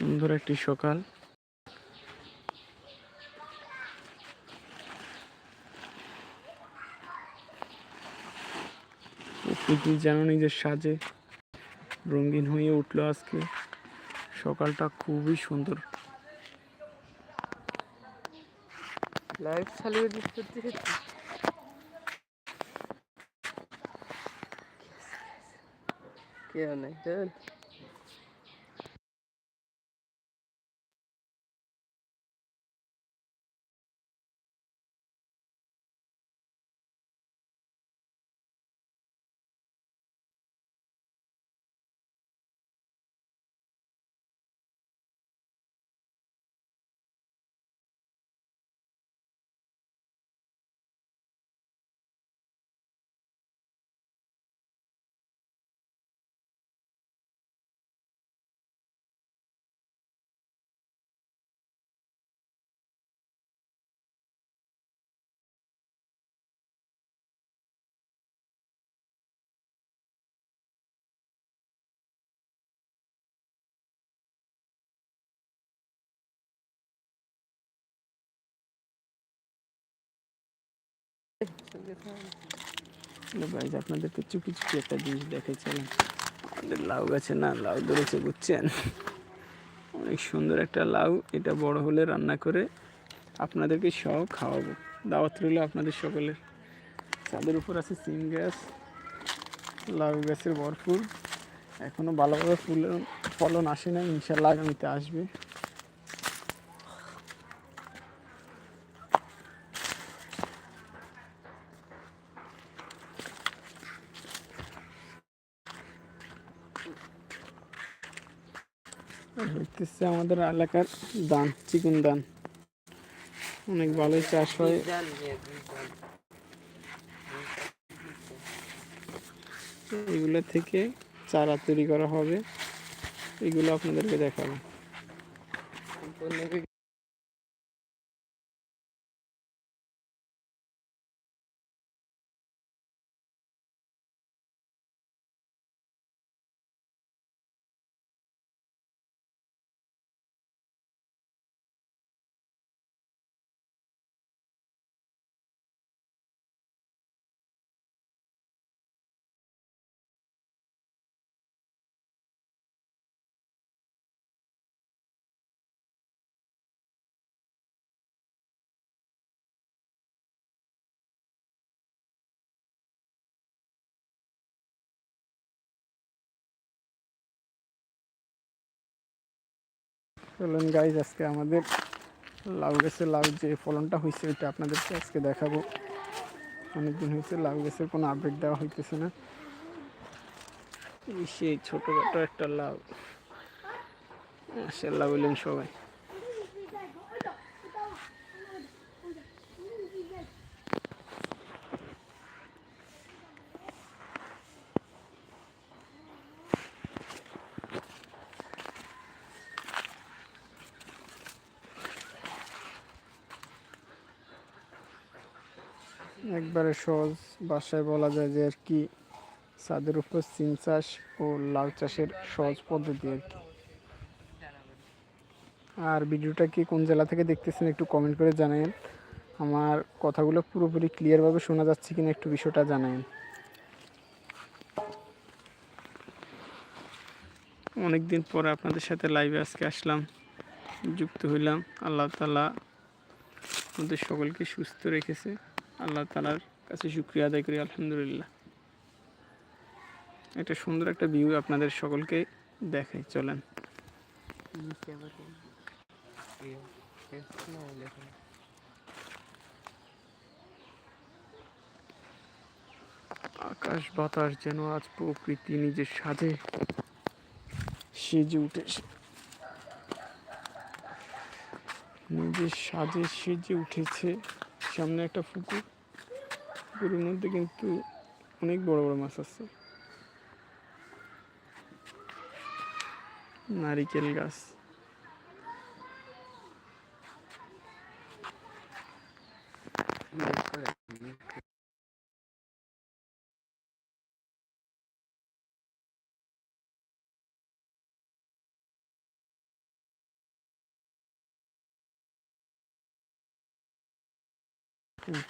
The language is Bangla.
সুন্দর একটি সকাল। প্রকৃতি যেন নিজের সাজে রঙিন হয়ে উঠল আজকে। সকালটা খুবই সুন্দর। লাইভ চালু করতে করতে কেউ নাই গাইজ আপনাদেরকে চুপি চুপি একটা জিনিস দেখাচ্ছিলাম আমাদের লাউ গাছে না, লাউ ধরেছে, বুঝছেন? অনেক সুন্দর একটা লাউ, এটা বড় হলে রান্না করে আপনাদেরকে সব খাওয়াবো। দাওয়াত রইল আপনাদের সকলের। চাঁদের উপর আছে সিম গাছ লাউ গাছের ভরপুর। এখনও ভালোভাবে ফুলের ফলন আসে না, ইনশাল্লাহ আগামীতে আসবে। হইতেছে আমাদের এলাকার দান চিকুন দান অনেক ভালোই চাষ হয়। এগুলো থেকে চারা তৈরি করা হবে। এগুলো আপনাদেরকে দেখাবো। চলুন গাইজ আজকে আমাদের লাউ গাছের লাউ যে ফলনটা হয়েছে ওইটা আপনাদেরকে আজকে দেখাবো। অনেকদিন হয়েছে লাউ গাছের কোনো আপডেট দেওয়া হইতেছে না। সেই ছোটোখাটো একটা লাউ। মাসাল্লাহ বললেন সবাই। একবারে সহজ বাসায় বলা যায় যে আর কি ছাদের উপর সিম চাষ ও লাউ চাষের সহজ পদ্ধতি আর কি। আর ভিডিওটা কি কোন জেলা থেকে দেখতেছেন একটু কমেন্ট করে জানাবেন আমার কথাগুলো পুরোপুরি ক্লিয়ারভাবে শোনা যাচ্ছে কিনা একটু বিষয়টা জানাবেন অনেক দিন পরে আপনাদের সাথে লাইভে আজকে আসলাম, যুক্ত হইলাম। আল্লাহ তালা আমাদের সকলকে সুস্থ রেখেছে। আল্লাহ তালার কাছে শুক্রিয়া আদায় করি, আলহামদুলিল্লাহ। একটা সুন্দর একটা ভিউ আপনাদের সকলকে দেখাই, চলেন। আকাশ বাতাস যেন আজ প্রকৃতি নিজের সাজে, সেজে উঠেছে। নিজের সাজে, সেজে উঠেছে। সামনে একটা পুকুর। পুকুরের মধ্যে কিন্তু অনেক বড় বড় মাছ আছে। নারিকেল গাছ। হুম।